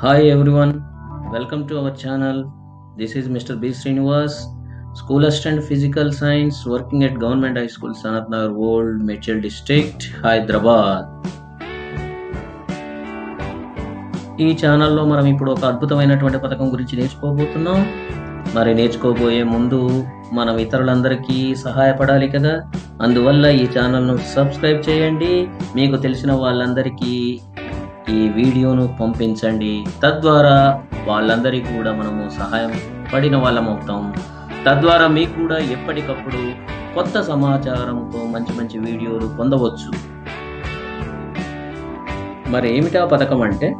Hi everyone welcome to our channel this is mister B Srinivas school assistant physical science working at government high school Sanath Nagar old Medchal district Hyderabad ఈ ఛానల్లో మనం ఇప్పుడు ఒక అద్భుతమైనటువంటి పథకం గురించి నేర్చుకోబోతున్నాం. మరి నేర్చుకోబోయే ముందు మనం ఇతరులందరికీ సహాయపడాలి కదా? అందువల్ల ఈ ఛానల్ను సబ్స్క్రైబ్ చేయండి. మీకు తెలిసిన వాళ్ళందరికీ ఈ వీడియోను పంపించండి. తద్వారా వాళ్ళందరికీ కూడా మనము సహాయం పడిన వాళ్ళం అవుతాం. తద్వారా మీకు కూడా ఎప్పటికప్పుడు కొత్త సమాచారంతో మంచి మంచి వీడియోలు పొందవచ్చు. మరి ఏమిటా పథకం అంటే?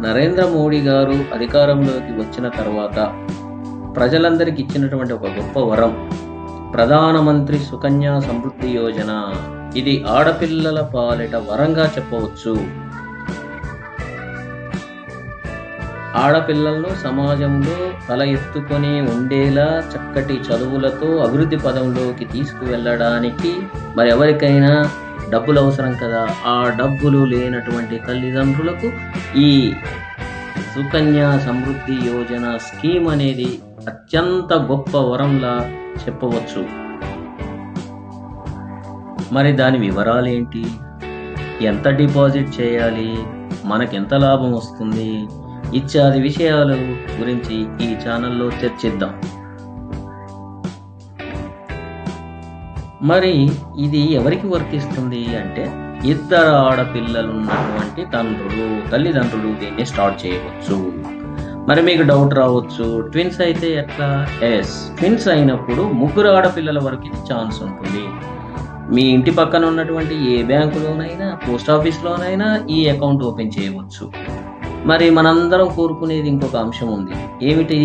నరేంద్ర మోడీ గారు అధికారంలోకి వచ్చిన తర్వాత ప్రజలందరికీ ఇచ్చినటువంటి ఒక గొప్ప వరం. ప్రధానమంత్రి సుకన్య సమృద్ధి యోజన. ఇది ఆడపిల్లల పాలిట వరంగా చెప్పవచ్చు. ఆడపిల్లలను సమాజంలో తల ఎత్తుకొని ఉండేలా చక్కటి చదువులతో అభివృద్ధి పదంలోకి తీసుకువెళ్ళడానికి మరి ఎవరికైనా డబ్బులు అవసరం కదా? ఆ డబ్బులు లేనటువంటి తల్లిదండ్రులకు ఈ సుకన్య సమృద్ధి యోజన స్కీమ్ అనేది అత్యంత గొప్ప వరంలా చెప్పవచ్చు. మరి దాని వివరాలు ఏంటి ఎంత డిపాజిట్ చేయాలి? మనకెంత లాభం వస్తుంది? ఇత్యాది విషయాలు గురించి ఈ ఛానల్లో చర్చిద్దాం. మరి ఇది ఎవరికి వర్తిస్తుంది అంటే ఇద్దరు ఆడపిల్లలు ఉన్నటువంటి తండ్రులు తల్లిదండ్రులు దీన్ని స్టార్ట్ చేయవచ్చు. మరి మీకు డౌట్ రావచ్చు. ట్విన్స్ అయితే ఎట్లా? ఎస్ ట్విన్స్ అయినప్పుడు ముగ్గురు ఆడపిల్లల వరకు ఇది ఛాన్స్ ఉంటుంది. మీ ఇంటి పక్కన ఉన్నటువంటి ఏ బ్యాంకులోనైనా పోస్ట్ ఆఫీస్లోనైనా ఈ అకౌంట్ ఓపెన్ చేయవచ్చు. మరి మనందరం కోరుకునేది ఇంకొక అంశం ఉంది. ఏమిటి?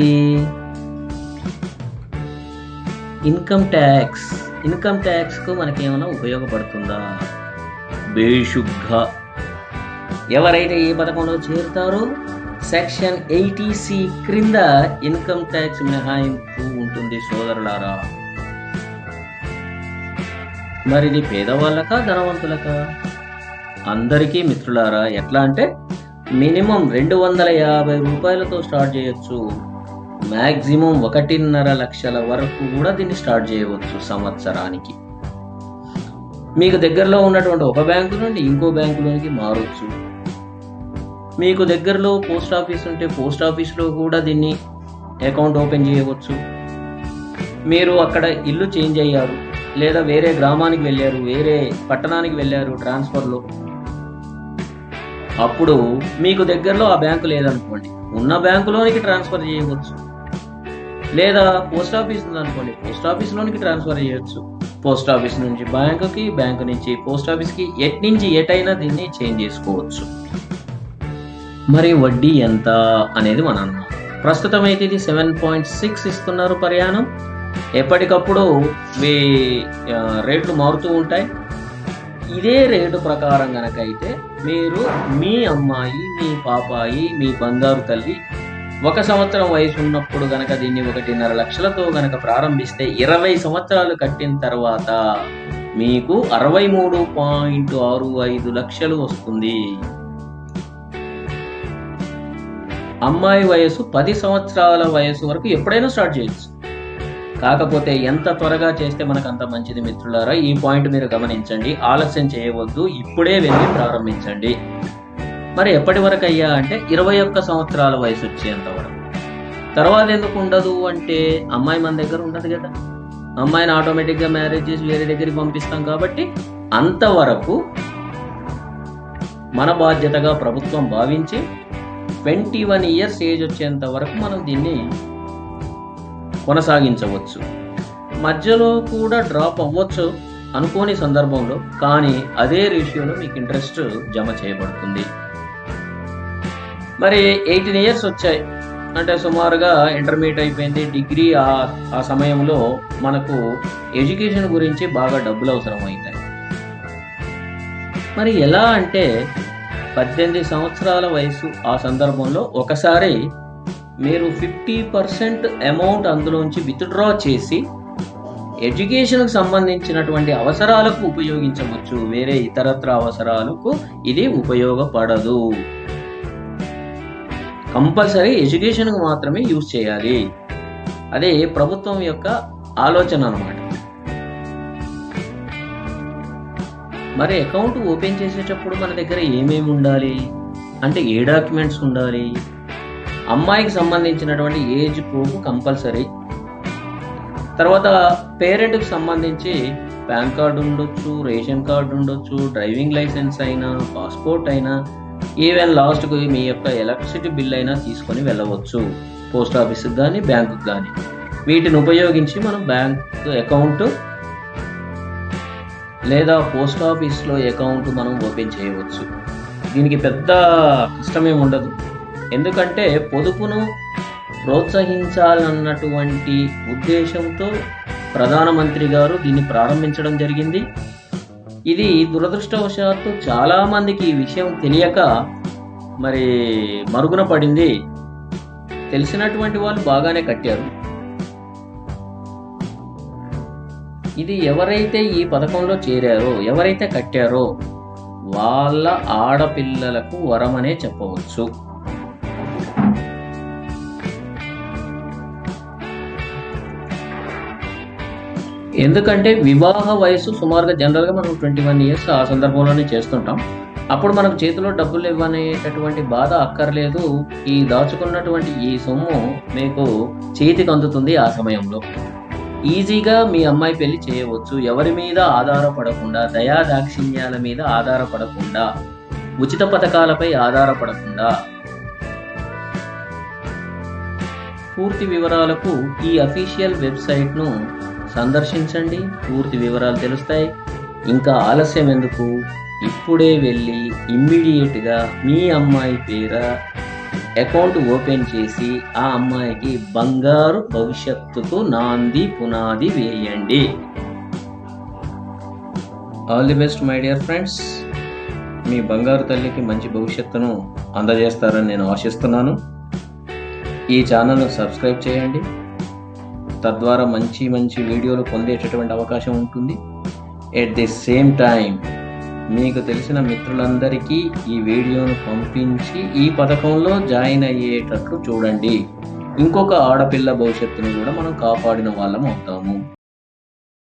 ఇన్కమ్ ట్యాక్స్ ఇన్కమ్ ట్యాక్స్కు మనకేమైనా ఉపయోగపడుతుందా? బేషుగ్గా ఎవరైతే ఏ పథకంలో చేరుతారో సెక్షన్ ఎయిటీ సి క్రింద ఇన్కమ్ ట్యాక్స్ మినహాయింపు ఉంటుంది సోదరులారా. మరి ఇది పేదవాళ్ళకా ధనవంతులకా? అందరికీ మిత్రులారా ఎట్లా అంటే మినిమం రెండు వందల యాభై రూపాయలతో స్టార్ట్ చేయొచ్చు. మ్యాక్సిమం ఒకటిన్నర లక్షల వరకు కూడా దీన్ని స్టార్ట్ చేయవచ్చు సంవత్సరానికి. మీకు దగ్గరలో ఉన్నటువంటి ఒక బ్యాంకు నుండి ఇంకో బ్యాంకులోనికి మారొచ్చు. మీకు దగ్గరలో పోస్ట్ ఆఫీస్ ఉంటే పోస్ట్ ఆఫీస్లో కూడా దీన్ని అకౌంట్ ఓపెన్ చేయవచ్చు. మీరు అక్కడ ఇల్లు చేంజ్ అయ్యారు లేదా వేరే గ్రామానికి వెళ్ళారు వేరే పట్టణానికి వెళ్ళారు ట్రాన్స్ఫర్లో. అప్పుడు మీకు దగ్గరలో ఆ బ్యాంకు లేదనుకోండి. ఉన్న బ్యాంకులోనికి ట్రాన్స్ఫర్ చేయవచ్చు. లేదా పోస్ట్ ఆఫీస్ ఉందనుకోండి పోస్ట్ ఆఫీస్లోనికి ట్రాన్స్ఫర్ చేయవచ్చు. పోస్ట్ ఆఫీస్ నుంచి బ్యాంకుకి బ్యాంకు నుంచి పోస్ట్ ఆఫీస్కి ఎట్ నుంచి ఎటైనా దీన్ని చేంజ్ చేసుకోవచ్చు. మరి వడ్డీ ఎంత అనేది మన అనుమానం ప్రస్తుతం అయితే ఇది సెవెన్ పాయింట్ సిక్స్ ఇస్తున్నారు ప్రయాణం. ఎప్పటికప్పుడు మీ రేట్లు మారుతూ ఉంటాయి. ఇదే రేటు ప్రకారం గనక అయితే మీరు మీ అమ్మాయి మీ పాపాయి మీ బంగారు తల్లి ఒక సంవత్సరం వయసు ఉన్నప్పుడు గనక దీన్ని ఒకటిన్నర లక్షలతో గనక ప్రారంభిస్తే ఇరవై సంవత్సరాలు కట్టిన తర్వాత మీకు అరవై మూడు పాయింట్ ఆరు ఐదు లక్షలు వస్తుంది. అమ్మాయి వయసు పది సంవత్సరాల వయసు వరకు ఎప్పుడైనా స్టార్ట్ చేయొచ్చు. కాకపోతే ఎంత త్వరగా చేస్తే మనకు అంత మంచిది మిత్రులారా? ఈ పాయింట్ మీరు గమనించండి. ఆలస్యం చేయవద్దు. ఇప్పుడే వెళ్ళి ప్రారంభించండి. మరి ఎప్పటి వరకు అయ్యా అంటే ఇరవై ఒక్క సంవత్సరాల వయసు వచ్చేంత వరకు. తర్వాత ఎందుకు ఉండదు అంటే అమ్మాయి మన దగ్గర ఉండదు కదా. అమ్మాయిని ఆటోమేటిక్గా మ్యారేజ్ చేసి వేరే దగ్గరికి పంపిస్తాం కాబట్టి అంతవరకు మన బాధ్యతగా ప్రభుత్వం భావించి ట్వంటీ వన్ ఇయర్స్ ఏజ్ వచ్చేంత వరకు మనం దీన్ని కొనసాగించవచ్చు. మధ్యలో కూడా డ్రాప్ అవ్వచ్చు అనుకోని సందర్భంలో కానీ అదే రేషియోలో మీకు ఇంట్రెస్ట్ జమ చేయబడుతుంది. మరి ఎయిటీన్ ఇయర్స్ వచ్చాయి. అంటే సుమారుగా ఇంటర్మీడియట్ అయిపోయింది. డిగ్రీ ఆ ఆ సమయంలో మనకు ఎడ్యుకేషన్ గురించి బాగా డబ్బులు అవసరం అవుతాయి మరి ఎలా అంటే పద్దెనిమిది సంవత్సరాల వయసు ఆ సందర్భంలో ఒకసారి మీరు ఫిఫ్టీ పర్సెంట్ అమౌంట్ అందులోంచి విత్డ్రా చేసి ఎడ్యుకేషన్కు సంబంధించినటువంటి అవసరాలకు ఉపయోగించవచ్చు. వేరే ఇతరత్ర అవసరాలకు ఇది ఉపయోగపడదు. కంపల్సరీ ఎడ్యుకేషన్కు మాత్రమే యూజ్ చేయాలి. అదే ప్రభుత్వం యొక్క ఆలోచన అనమాట మరి అకౌంట్ ఓపెన్ చేసేటప్పుడు మన దగ్గర ఏమేమి ఉండాలి? అంటే ఏ డాక్యుమెంట్స్ ఉండాలి? అమ్మాయికి సంబంధించినటువంటి ఏజ్ ప్రూఫ్ కంపల్సరీ. తర్వాత పేరెంట్కి సంబంధించి పాన్ కార్డు ఉండొచ్చు రేషన్ కార్డు ఉండొచ్చు డ్రైవింగ్ లైసెన్స్ అయినా పాస్పోర్ట్ అయినా ఈవెన్ లాస్ట్కి మీ యొక్క ఎలక్ట్రిసిటీ బిల్ అయినా తీసుకొని వెళ్ళవచ్చు. పోస్ట్ ఆఫీస్కి కానీ బ్యాంకుకి కానీ వీటిని ఉపయోగించి మనం బ్యాంక్ అకౌంట్ లేదా పోస్ట్ ఆఫీస్లో అకౌంట్ మనం ఓపెన్ చేయవచ్చు. దీనికి పెద్ద కష్టమేం ఉండదు. ఎందుకంటే పొదుపును ప్రోత్సహించాలన్నటువంటి ఉద్దేశంతో ప్రధానమంత్రి గారు దీన్ని ప్రారంభించడం జరిగింది. ఇది దురదృష్టవశాత్తు చాలామందికి ఈ విషయం తెలియక మరి మరుగున పడింది. తెలిసినటువంటి వాళ్ళు బాగానే కట్టారు. ఇది ఎవరైతే ఈ పథకంలో చేరారో ఎవరైతే కట్టారో వాళ్ళ ఆడపిల్లలకు వరమనే చెప్పవచ్చు. ఎందుకంటే వివాహ వయసు సుమారుగా జనరల్గా మనం ట్వంటీ వన్ ఇయర్స్ ఆ సందర్భంలోనే చేస్తుంటాం. అప్పుడు మనకు చేతిలో డబ్బులు ఇవ్వనేటటువంటి బాధ అక్కర్లేదు. ఈ దాచుకున్నటువంటి ఈ సొమ్ము మీకు చేతికి అందుతుంది ఆ సమయంలో. ఈజీగా మీ అమ్మాయి పెళ్ళి చేయవచ్చు. ఎవరి మీద ఆధారపడకుండా దయా దాక్షిణ్యాల మీద ఆధారపడకుండా ఉచిత పథకాలపై ఆధారపడకుండా. పూర్తి వివరాలకు ఈ అఫీషియల్ వెబ్సైట్ను సందర్శించండి. పూర్తి వివరాలు తెలుస్తాయి. ఇంకా ఆలస్యం ఎందుకు? ఇప్పుడే వెళ్ళి ఇమ్మీడియట్గా మీ అమ్మాయి పేర అకౌంట్ ఓపెన్ చేసి ఆ అమ్మాయికి బంగారు భవిష్యత్తుకు నాంది పునాది వేయండి. All the best my dear friends మీ బంగారు తల్లికి మంచి భవిష్యత్తును అందజేస్తారని నేను ఆశిస్తున్నాను. ఈ ఛానల్ను సబ్స్క్రైబ్ చేయండి. తద్వారా మంచి మంచి వీడియోలు పొందేటటువంటి అవకాశం ఉంటుంది. ఎట్ ది సేమ్ టైం మీకు తెలిసిన మిత్రులందరికీ ఈ వీడియోను పంపించి ఈ పథకంలో జాయిన్ అయ్యేటట్లు చూడండి. ఇంకొక ఆడపిల్ల భవిష్యత్తును కూడా మనం కాపాడిన వాళ్ళం అవుతాము.